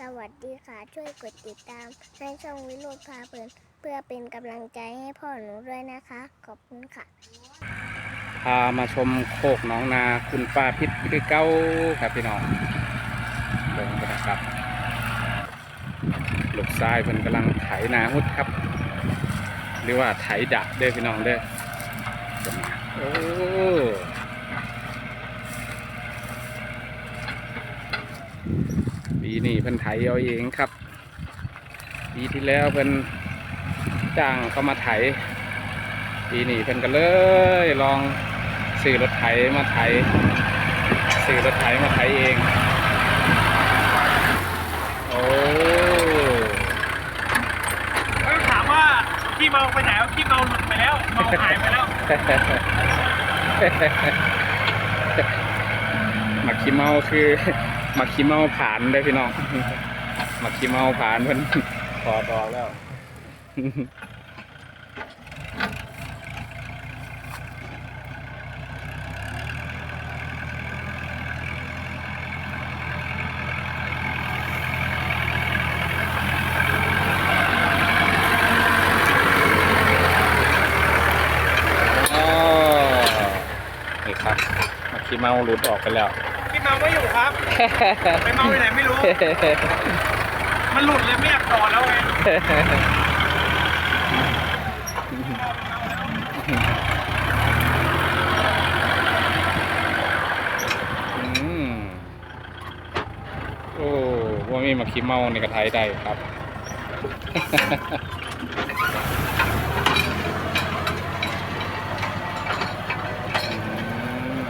สวัสดีค่ะ ช่วยกดติดตาม ให้ช่องวิโรจน์พาเพลินเพื่อเป็นกำลังใจให้พ่อหนูด้วยนะคะ ขอบคุณค่ะ พามาชมโคกหนองนาคุณป้าพิษคือเก้าครับพี่น้องลงกันนะครับลูกชายเพิ่นกำลังไถนาหุดครับ หรือว่าไถดะเด้อพี่น้องเด้อโอ้ปี นี้เพิ่นไถเอาเองครับ ปีที่แล้วเพิ่นจ้างเขามาไถ ปีนี้เพิ่นก็เลยลองซื้อรถไถมาไถซื้อรถไถมาไถเอง โอ้เอ้ยถามว่าขี้เมาไปไหนวะขี้เมาหลุดไปแล้วเมาหายไปแล้วหมักขี้เมาคือห มักขี้เมาผ่านได้อพี่น้องหมักขี้เมาผ่านเพิ่นถอดออกแล้วอ๋อนี่ครับหมักขี้เมาหลุดออกไปแล้วขี้เมาไม่อยู่ครับ ไปเมาไปไหนไม่รู้ มันหลุดเลยไม่อยากต่อแล้วไงอืมโอ้ว่ามีมาขี้เมาในกระไทยได้ครับ อืม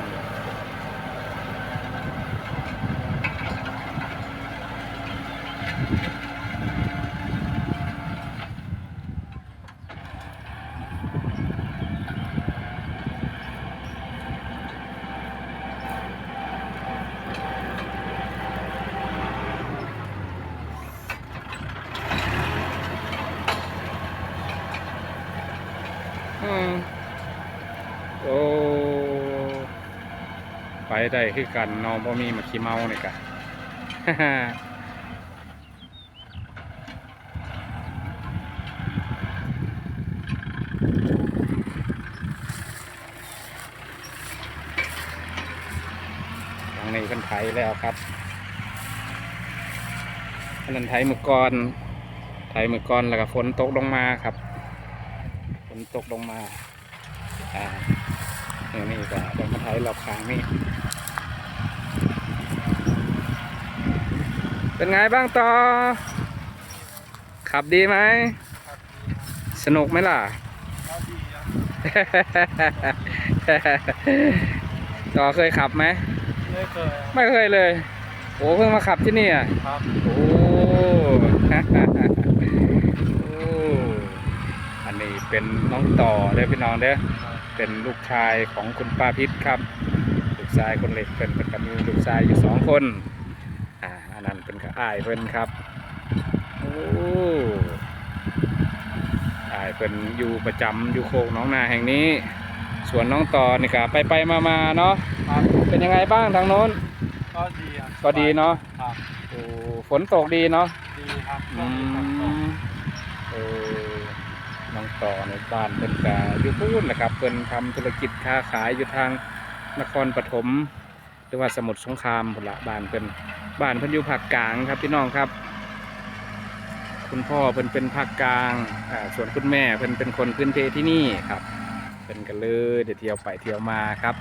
อืมโอ้ ไปได้คือกันน้องบ่มีมาขี้เมานี่กะทางนี้เพิ่นไถแล้วครับอันนั้นไถมือก่อนไถมือก่อนแล้วก็ฝนตกลงมาครับฝนตกลงมาอ่าอย่างนี้ก็เดี๋ยวมาไถรอบข้างนี่ เป็นไงบ้างต่อ ขับดีไหม สนุกไหมล่ะ ต่อเคยขับไหม ไม่เคยไม่เคยเลย โอ้เพิ่งมาขับที่นี่อะครับโอ้โอ้อันนี้เป็นน้องต่อเด้อพี่น้องเด้อเป็นลูกชายของคุณป้าพิษครับ ลูกชายคนเล็กเป็นเป็นกับมีลูกชายอยู่สองคน อ่าอันนั้นเป็นกับอ้ายเพิ่นครับโอ้อ้ายเพิ่นอยู่ประจำอยู่โคกหน้องนาแห่งนี้ส่วนน้องต่อนี่ก็ไปไปมามาๆเนาะครับเป็นยังไงบ้างทางโน้นก็ดีอะก็ดีเนาะครับโอ้ฝนตกดีเนาะดีครับอืมเออน้องต่อในบ้านเป็นกาอยู่พูนนะครับเป็นทำธุรกิจค้าขายอยู่ทางนครปฐมหรือว่าสมุทรสงครามพุ่นละบ้านเป็น บ้านเพิ่นอยู่ภาคกลางครับพี่น้องครับ คุณพ่อเพิ่นเป็นภาคกลางอ่าส่วนคุณแม่เพิ่นเป็นคนพื้นเพที่นี่ครับเป็นกันเลยเดี๋ยวเที่ยวไปเที่ยวมาครับ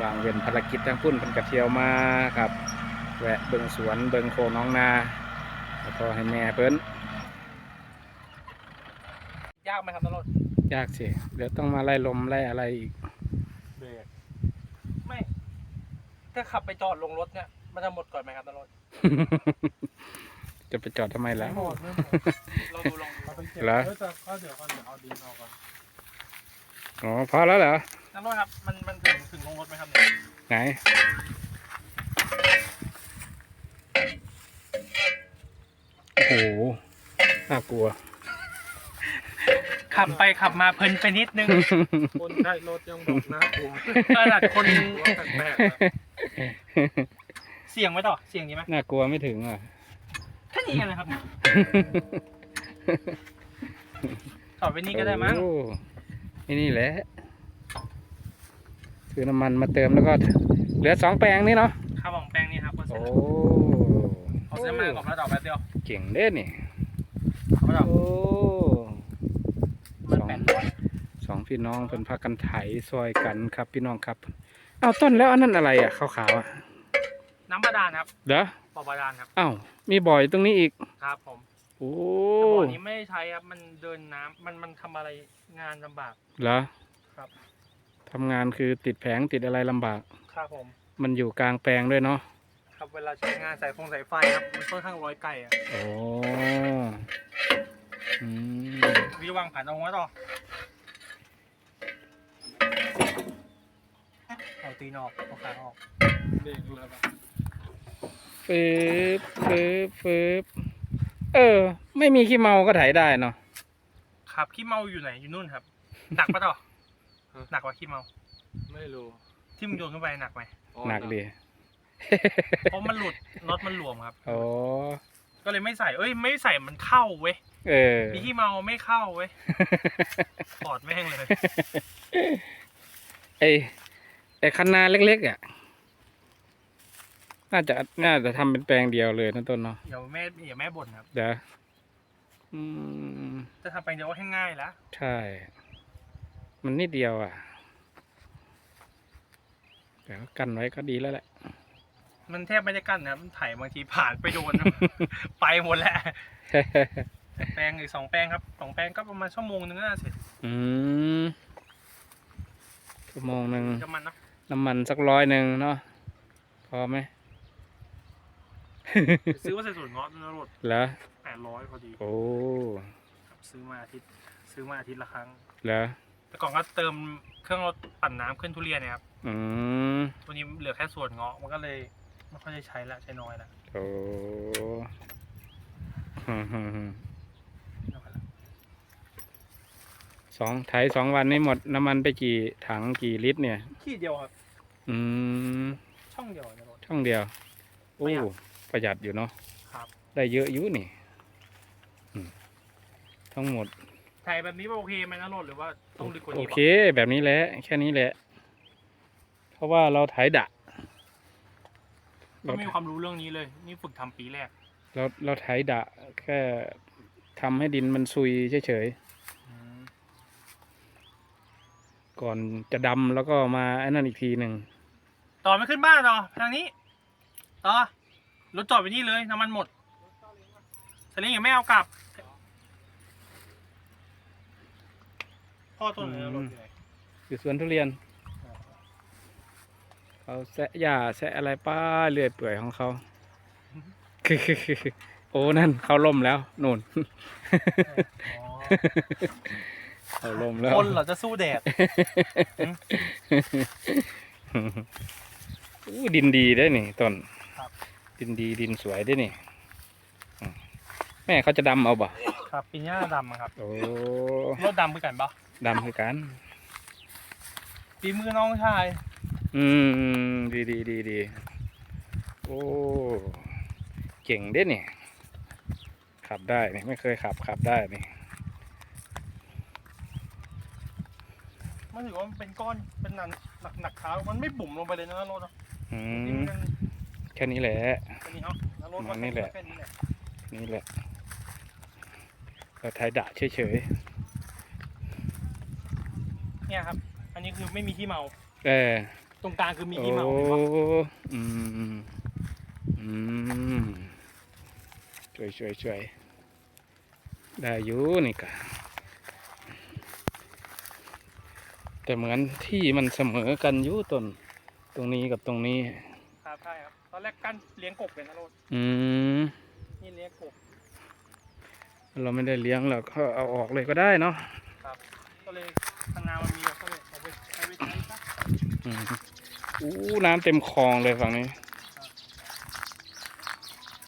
วางเว้นภารกิจทางพุ่นเป็นกระเที่ยวมาครับ แวะเบิงสวนเบิงโคน้องนา แล้วก็ให้แม่เพิ่นยากไหมครับตลอดยากสิเดี๋ยวต้องมาไล่ลมไล่อะไรอีก เบรกไม่ ถ้าขับไปจอดลงรถเนี่ย มันจะหมดก่อนไหมครับตลอดจะไปจอดทำไมล่ะไม่หมดไม่หมดลองดูลองดูเหรอเดี๋ยวก็เดี๋ยวก่อนเดี๋ยวเอาดินออกก่อนอ๋อพอแล้วเหรอ ตลอดครับ มันมันถึงถึงลงรถไหมครับเนี่ยไหน โอ้โห น่ากลัว ขับไปขับมาเพลินไปนิดนึง คนใช้รถยังบอกน่ากลัวขนาดคน แปลกๆอะ เสี่ยงไหมต่อเสี่ยงดีไหมน่ากลัวไม่ถึงอะ แค่นี้กันนะครับเนี่ยต่อไปนี้ก็ได้มั้งโอ้นี่นี่แหละซื้อน้ำมันมาเติมแล้วก็ เหลือสองแปลงนี่เนาะข้าวของแป้งนี่ครับก็เสร็จโอ้แล้วเอาเส้นมากับแล้วต่อแป๊บเดียวเก่งเด้นี่เอาแล้วต่อโอ้มันสองแปดร้อยสองพี่น้องเป็นพากันไถซอยกันครับพี่น้องครับ เอาต้นแล้วอันนั้นอะไรอะขาวๆอะ น้ำบาดาลครับเด้อบ่อบาดาลครับอ้าวมีบ่อยตรงนี้อีกครับผมโอ้แต่บ่อนี้ไม่ได้ใช้ครับมันเดินน้ำมันมันทำอะไรงานลำบากเหรอครับทำงานคือติดแผงติดอะไรลำบากครับผม มันอยู่กลางแปลงด้วยเนาะครับเวลาใช้งานสายฟงสายไฟครับมันค่อนข้างร้อยไก่อะโอ้อืมวิวางผ่านเอาไว้ต่อเอาตีนออกเอาขาออกเบรกดูแล้วกัน ฟืบฟืบฟืบเออ ไม่มีขี้เมาก็ไถได้เนาะครับขี้เมาอยู่ไหนอยู่นู่นครับหนักปะต่อฮะหนักกว่าขี้เมาไม่รู้ที่มึงโยนขึ้นไปหนักไหมอ๋อหนักดีเพราะมันหลุดน็อตมันหลวมครับโอ้ก็เลยไม่ใส่ เอ้ย ไม่ใส่มันเข้าเว้ยเออมีขี้เมาไม่เข้าเว้ยถอดแม่งเลยไอไอคันนาเล็กๆอะ น่าจะน่าจะทำเป็นแปลงเดียวเลยนะต้นเนาะเดี๋ยวแม่เดี๋ยวแม่บ่นครับเดี๋ยวอืมจะทำไปเดียวก็ให้ง่ายละใช่ มันนิดเดียวอะแต่ก็กันไว้ก็ดีแล้วแหละ มันแทบไม่ได้กั้นนะมันไถบางทีผ่านไปโดนไปหมดแล้วแปลงอีกสองแปลงครับสองแปลงก็ประมาณชั่วโมงนึงก็น่าเสร็จอืมชั่วโมงหนึ่งจะมันเนาะน้ำมันสักร้อยหนึ่งเนาะพอไหม ซื้อว่าใส่ส่วนเงาะนรดเหรอแปดร้อยพอดีโอ้ครับซื้อมาอาทิตย์ซื้อมาอาทิตย์ละครั้ง เหรอแต่ก่อนก็เติมเครื่องรถปั่นน้ำขึ้นทุเรียนเนะครับอืมตัวนี้เหลือแค่ส่วนเงาะมันก็เลยไม่ค่อยได้ใช้ละใช้น้อยละโอ้ฮึ่มฮึ่มฮึ่มไม่ค่อยละสองไถสองวันนี้หมดน้ำมันไปกี่ถังกี่ลิตรเนี่ย ขีดเดียวครับ อืมช่องเดียวในรถช่องเดียว โอ้ ประหยัดประหยัดอยู่เนาะครับ ได้เยอะอยู่นี่อืมทั้งหมดไถแบบนี้โอเคไหมนะรถหรือว่าต้องลึกกว่าโอนี้เค แบบนี้แหละแค่นี้แหละ เพราะว่าเราไถดะก็ไม่มีความรู้เรื่องนี้เลย นี่ฝึกทำปีแรก เราเราไถดะ แค่ทำให้ดินมันซุยเฉยๆก่อนจะดำแล้วก็มาไอ้นั่นอีกทีหนึ่งต่อไม่ขึ้นบ้านต่อทางนี้ ต่อ รถจอดไปนี่เลยน้ำมันหมดสลิงยังไม่เอากลับ พ่อต้นเลยนะรถอยู่ไหนอยู่สวนทุเรียน เขาแซะหญ้าแซะอะไรป้าเรื่อยเปื่อยของเขา โอ้นั่นเขาล่มแล้วนู่นอ๋อเขาล่มแล้ว คนเหรอจะสู้แดด อู้ดินดีได้นี่ต้นครับ ดินดีดินสวยได้นี่อืมแม่เขาจะดำเอาบ่ครับปีนี้ดำอะครับโอ้รถดำคือกันปะดำคือกันปีมือน้องชาย อืมดีดีดีดีโอ้เก่งเด้นี่ขับได้นี่ไม่เคยขับขับได้นี่มันถือว่ามันเป็นก้อนเป็นหนักหนักหนักขามันไม่บุ๋มลงไปเลยนะรถเนาะอืนี่มมันแค่นี้แหละแค่นี้เนาะแล้วรถมันนี่แหละค่นี้แหละ นี่แหละเราไทยดะเฉยเนี่ยครับ อันนี้คือไม่มีที่เมา ๆเออ ตรงกลางคือมีโอ้ที่เมาเห็นปะอืมอืมช่วยช่วยช่วยได้อยู่นี่กะแต่เหมือนที่มันเสมอกันอยู่ต้นตรงนี้กับตรงนี้ ครับใช่ครับ ตอนแรกกั้นเลี้ยงกบเป็นนะรถอืม นี่เลี้ยงกบ เราไม่ได้เลี้ยงเราก็เอาออกเลยก็ได้เนาะครับ ก็เลยทางนามันมีก็เลยเอาไปใช้ไปใช้ซะอืมอู้น้ำเต็มคลองเลยฝั่งนี้ค